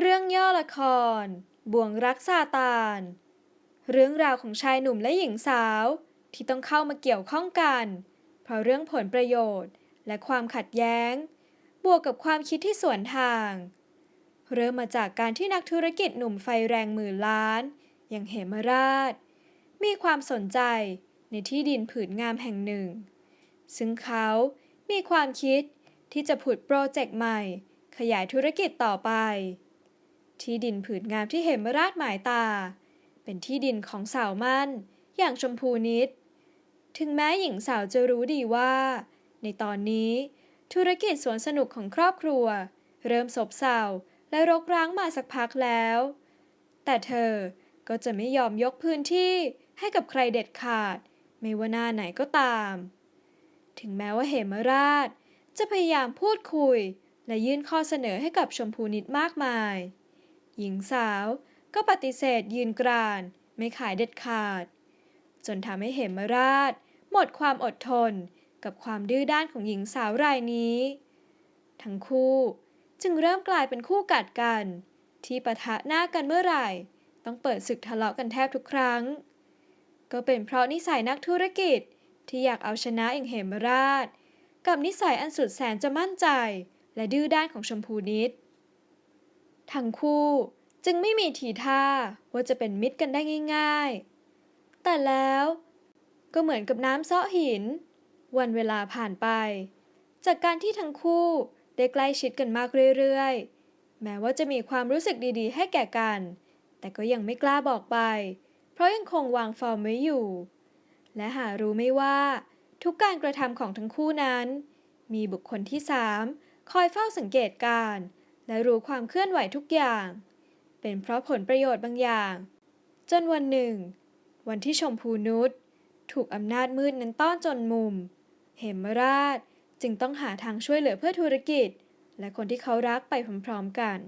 เรื่องย่อละคร บ่วงรักซาตาน เรื่องราวของชายหนุ่มและหญิงสาว ที่ต้องเข้ามาเกี่ยวข้องกัน เพราะเรื่องผลประโยชน์และความขัดแย้ง บวกกับความคิดที่สวนทาง เริ่มมาจากการที่นักธุรกิจหนุ่มไฟแรงหมื่นล้าน อย่างเหมราช มีความสนใจในที่ดินผืนงามแห่งหนึ่ง ซึ่งเขามีความคิดที่จะผุดโปรเจกต์ใหม่ ขยายธุรกิจต่อไป ที่ดินผืนงามที่เหมราชหมายตา เป็นที่ดินของสาวมั่น อย่างชมพูนิด ถึงแม้หญิงสาวจะรู้ดีว่า ในตอนนี้ธุรกิจสวนสนุกของครอบครัว เริ่มซบเซาและรกร้างมาสักพักแล้ว แต่เธอก็จะไม่ยอมยกพื้นที่ให้กับใครเด็ดขาด ไม่ว่าหน้าไหนก็ตาม ถึงแม้ว่าเหมราช จะพยายามพูดคุย และยื่นข้อเสนอให้กับชมพูนิดมากมาย หญิงสาวก็ปฏิเสธยืนกราน ไม่ขายเด็ดขาด จนทำให้เหมราช หมดความอดทนกับความดื้อด้านของหญิงสาวรายนี้ ทั้งคู่จึงเริ่มกลายเป็นคู่กัดกัน ที่ปะทะหน้ากันเมื่อไหร่ ต้องเปิดศึกทะเลาะกันแทบทุกครั้ง ก็เป็นเพราะนิสัยนักธุรกิจที่อยากเอาชนะอย่างเหมราช กับนิสัยอันสุดแสนจะมั่นใจ และดื้อด้านของชมพูนิด ทั้งคู่จึงไม่มีทีท่าว่าจะเป็นมิตรกันได้ง่าย ๆ แต่แล้วก็เหมือนกับน้ำเซาะหิน วันเวลาผ่านไป จากการที่ทั้งคู่ได้ใกล้ชิดกันมากเรื่อยๆ แม้ว่าจะมีความรู้สึกดีๆ ให้แก่กัน แต่ก็ยังไม่กล้าบอกไป เพราะยังคงวางฟอร์มไว้อยู่ และหารู้ไม่ว่าทุกการกระทำของทั้งคู่นั้น มีบุคคลที่สามคอยเฝ้าสังเกตการณ์ และรู้ความเคลื่อนไหวทุกอย่าง เป็นเพราะผลประโยชน์บางอย่าง จนวันหนึ่ง วันที่ชมพูนุชถูกอำนาจมืดนั้นต้อนจนมุม เหมราชจึงต้องหาทางช่วยเหลือเพื่อธุรกิจ และคนที่เขารักไปพร้อมๆกัน